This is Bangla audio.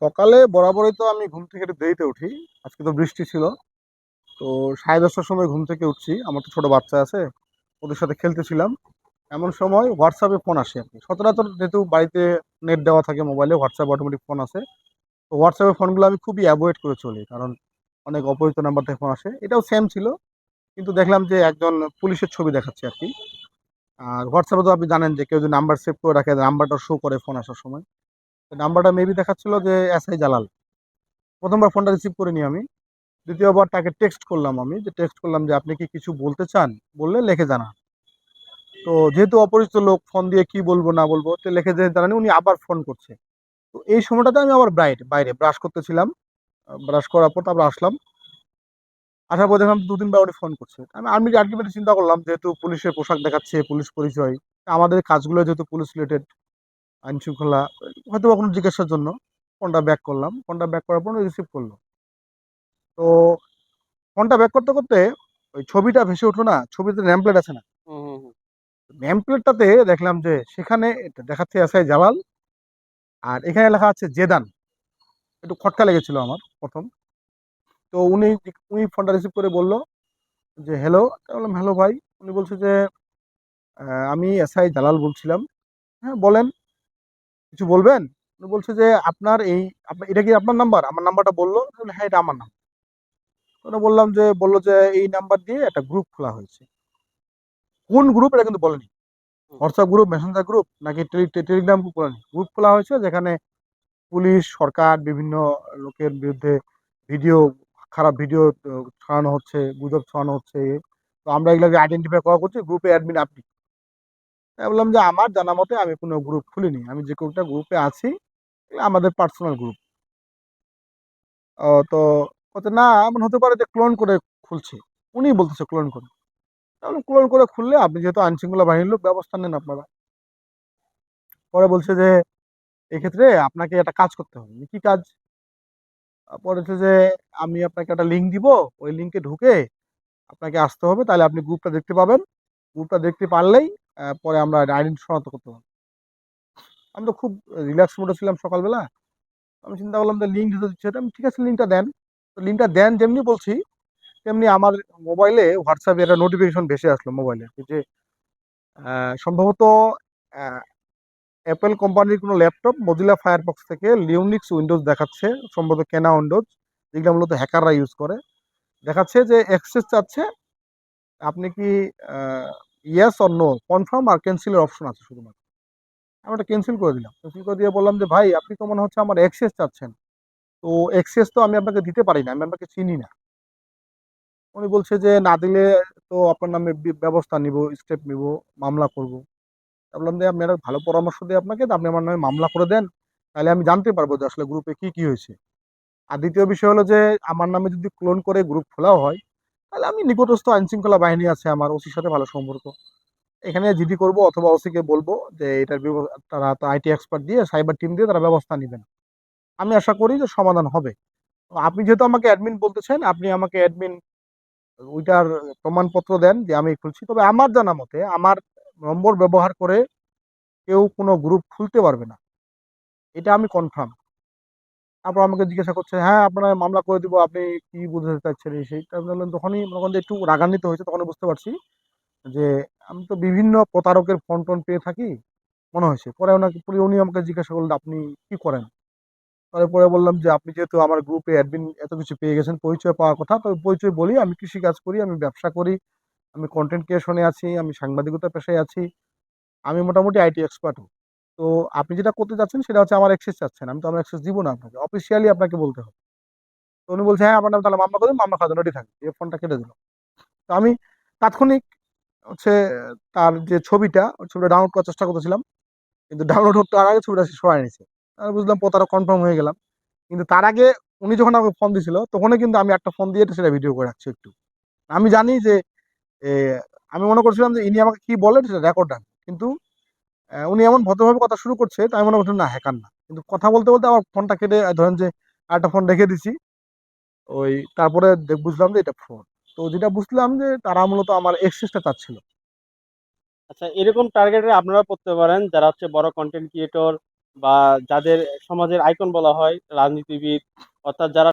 সকালে বরাবরই তো আমি ঘুম থেকে একটু দেরিতে উঠি। আজকে তো বৃষ্টি ছিল। তো সাড়ে দশটার সময় ঘুম থেকে উঠছি। আমার তো ছোটো বাচ্চা আছে। ওদের সাথে খেলতেছিলাম এমন সময় হোয়াটসঅ্যাপে ফোন আসে। আর কি সচরাচর যেহেতু বাড়িতে নেট দেওয়া থাকে মোবাইলে হোয়াটসঅ্যাপ অটোমেটিক ফোন আসে। তো হোয়াটসঅ্যাপে ফোনগুলো আমি খুবই অ্যাভয়েড করে চলি। কারণ অনেক অপরিচিত নাম্বার থেকে ফোন আসে। এটাও সেম ছিল। কিন্তু দেখলাম যে একজন পুলিশের ছবি দেখাচ্ছে আর কি আর হোয়াটসঅ্যাপে তো আপনি জানেন যে কেউ যদি নাম্বার সেভ করে রাখে নাম্বারটা শো করে ফোন আসার সময়। নাম্বারটা মেবি দেখাচ্ছিল যে এস আই জালাল। প্রথমবার ফোনটা রিসিভ করিনি আমি। দ্বিতীয়বার তাকে টেক্সট করলাম আমি, যে টেক্সট করলাম যে আপনি কি কিছু বলতে চান? বললে লিখে জানান। তো যেহেতু অপরিচিত লোক ফোন দিয়ে কি বলব, না বলব, তো লিখে যে জানানি, উনি আবার ফোন করছে। তো এই সময়টাতে আমি আবার ব্রাইট বাইরে ব্রাশ করতেছিলাম। ব্রাশ করার পর তারপর আসলাম। আসার পর দেখলাম দু তিনবার উনি ফোন করছে। আমি আমি আলটিমেটলি চিন্তা করলাম, যেহেতু পুলিশের পোশাক দেখাচ্ছে, পুলিশ পরিচয়, আমাদের কাজগুলো যেহেতু পুলিশ রিলেটেড আইন শৃঙ্খলা হয়তো বা কোনো জিজ্ঞাসার জন্য ফোনটা ব্যাক করলাম। ফোনটা ব্যাক করার পর রিসিভ করল। তো ফোনটা ব্যাক করতে করতে ওই ছবিটা ভেসে উঠল না ছবিতে নেম প্লেট আছে না। নেম প্লেটটাতে দেখলাম যে সেখানে এটা দেখাচ্ছে এসআই জালাল আর এখানে লেখা আছে জেদান। একটু খটকা লেগেছিল আমার প্রথম। তো উনি উনি ফোনটা রিসিভ করে বলল যে হ্যালো বললাম হ্যালো ভাই। উনি বলছে যে আমি এসআই জালাল বলছিলাম। হ্যাঁ বলেন। কিছু বলবেন? উনি বলছে যে আপনার এই এটা কি আপনার নাম্বার? আমার নাম্বারটা বলল হ্যাঁ এটা আমার নাম ওরা বললাম যে বলল যে এই নাম্বার দিয়ে একটা গ্রুপ খোলা হয়েছে। কোন গ্রুপ এটা কিন্তু বলেনি। হোয়াটসঅ্যাপ গ্রুপ মেসেঞ্জার গ্রুপ নাকি টেলিগ্রাম গ্রুপ বলেনি? গ্রুপ খোলা হয়েছে যেখানে পুলিশ সরকার বিভিন্ন লোকের বিরুদ্ধে ভিডিও খারাপ ভিডিও ছড়ানো হচ্ছে গুজব ছড়ানো হচ্ছে। তো আমরা এগুলোকে আইডেন্টিফাই করা করছি গ্রুপে অ্যাডমিন আপনি। বললাম যে, আমার জানা মতে আমি কোনো গ্রুপ খুলিনি। আমি যে কোনটা গ্রুপে আছি আমাদের পার্সোনাল গ্রুপ তো বলছে, না, এমন হতে পারে যে ক্লোন করে খুলছে। উনি বলতেছে ক্লোন করে। তাহলে ক্লোন করে খুললে আপনি যেহেতু আইনশৃঙ্খলা বাহিনীর লোক, ব্যবস্থা নেন আপনারা। পরে বলছে যে, এক্ষেত্রে আপনাকে একটা কাজ করতে হবে। কি কাজ? পরে হচ্ছে যে, আমি আপনাকে একটা লিঙ্ক দিব। ওই লিঙ্কে ঢুকে আপনাকে আসতে হবে। তাহলে আপনি গ্রুপটা দেখতে পাবেন। গ্রুপটা দেখতে পারলেই পরে আমরা আইডেন্টি শনাক্ত করতে পারব। আমি তো খুব রিল্যাক্স মোডে ছিলাম সকালবেলা। আমি চিন্তা করলাম যে লিঙ্ক দিতে দিচ্ছে, আমি ঠিক আছে লিঙ্কটা দেন। তো লিঙ্কটা দেন যেমনি বলছি, তেমনি আমার মোবাইলে হোয়াটসঅ্যাপে একটা নোটিফিকেশন ভেসে আসলো মোবাইলে যে সম্ভবত অ্যাপেল কোম্পানির কোনো ল্যাপটপ মজিলা ফায়ারবক্স থেকে লিউনিক্স উইন্ডোজ দেখাচ্ছে, সম্ভবত কেনা উইন্ডোজ যেগুলো মূলত হ্যাকাররা ইউজ করে। দেখাচ্ছে যে অ্যাক্সেস চাচ্ছে, আপনি কি ইয়েস অর নো কনফার্ম আর ক্যান্সেলের অপশন আছে শুধুমাত্র। আমি একটা ক্যান্সেল করে দিলাম। ক্যান্সেল করে দিয়ে বললাম যে, ভাই, আপনি তো মনে হচ্ছে আমার অ্যাক্সেস চাচ্ছেন। তো অ্যাক্সেস তো আমি আপনাকে দিতে পারি না, আমি আপনাকে চিনি না। উনি বলছে যে, না দিলে তো আপনার নামে ব্যবস্থা নিব স্টেপ নিব, মামলা করব। বললাম যে আমি একটা ভালো পরামর্শ দিই আপনাকে, আপনি আমার নামে মামলা করে দেন, তাহলে আমি জানতে পারব যে আসলে গ্রুপে কি কি হয়েছে। আর দ্বিতীয় বিষয় হলো যে, আমার নামে যদি ক্লোন করে গ্রুপ খোলাও হয় তাহলে আমি নিকটস্থ আইন শৃঙ্খলা বাহিনী আছে, আমার ওসির সাথে ভালো সম্পর্ক। এখানে জিডি করব অথবা ওসিকে বলব যে এটার তারা আইটি এক্সপার্ট দিয়ে, সাইবার টিম দিয়ে তারা ব্যবস্থা নেবেন। আমি আশা করি যে সমাধান হবে। আপনি যেহেতু আমাকে অ্যাডমিন বলতেছেন, আপনি আমাকে অ্যাডমিন ওইটার প্রমাণপত্র দেন যে আমি খুলছি। তবে আমার জানা মতে, আমার নম্বর ব্যবহার করে কেউ কোনো গ্রুপ খুলতে পারবে না। এটা আমি কনফার্ম তারপর আমাকে জিজ্ঞাসা করছে হ্যাঁ আপনার মামলা করে দিব, আপনি কি বুঝতে চাচ্ছেন এই সেইটা আমি বললাম তখনই মনে একটু রাগান্বিত হয়েছে, তখনই বুঝতে পারছি যে আমি তো বিভিন্ন প্রতারকের ফোন টোন পেয়ে থাকি, মনে হয়েছে। পরে ওনাকে, পরে উনি আমাকে জিজ্ঞাসা করলেন, আপনি কি করেন? পরে পরে বললাম যে, আপনি যেহেতু আমার গ্রুপে অ্যাডমিন এত কিছু পেয়ে গেছেন, পরিচয় পাওয়ার কথা, তবে পরিচয় বলি, আমি কৃষিকাজ করি, আমি ব্যবসা করি, আমি কন্টেন্ট ক্রিয়েশনে আছি, আমি সাংবাদিকতা পেশায় আছি, আমি মোটামুটি আইটি এক্সপার্টও তো আপনি যেটা করতে চাচ্ছেন সেটা হচ্ছে আমার অ্যাক্সেস চাচ্ছেন। আমি তো আমার অ্যাক্সেস দিব না আপনাকে। অফিসিয়ালি আপনাকে বলতে হবে। তো উনি বলছে হ্যাঁ আপনার নাম তাহলে মামলা করুন, মামলা খাওয়া রেডি থাকবে। এই ফোনটা কেটে দিল। তো আমি তাৎক্ষণিক হচ্ছে তার যে ছবিটা, ওই ছবিটা ডাউনলোড করার চেষ্টা করতেছিলাম। কিন্তু ডাউনলোড হতে আগে ছবিটা সে সরাই নিছে। আমি বুঝলাম প্রতারক কনফার্ম হয়ে গেলাম। কিন্তু তার আগে উনি যখন আমাকে ফোন দিছিল তখনই কিন্তু আমি একটা ফোন দিয়ে সেটা ভিডিও করে রাখছি একটু। আমি জানি যে আমি মনে করছিলাম যে, ইনি আমাকে কি বলেন সেটা রেকর্ড রাখবে কিন্তু উনি এমন ভদ্রভাবে কথা শুরু করছে তাই মনে করছিলাম না, হ্যাকার না। কিন্তু কথা বলতে বলতে আমার ফোনটা কেটে ধরেন যে একটা ফোন রেখে দিছি। ওই তারপরে বুঝলাম যে এটা ফোন তো যেটা বুঝলাম যে তারা মূলত আমার এক্সেসটা চাচ্ছিল। আচ্ছা এরকম টার্গেটে আপনারা পড়তে পারেন, যারা হচ্ছে বড় কন্টেন্ট ক্রিয়েটর বা যাদের সমাজের আইকন বলা হয়, রাজনীতিবিদ, অর্থাৎ যারা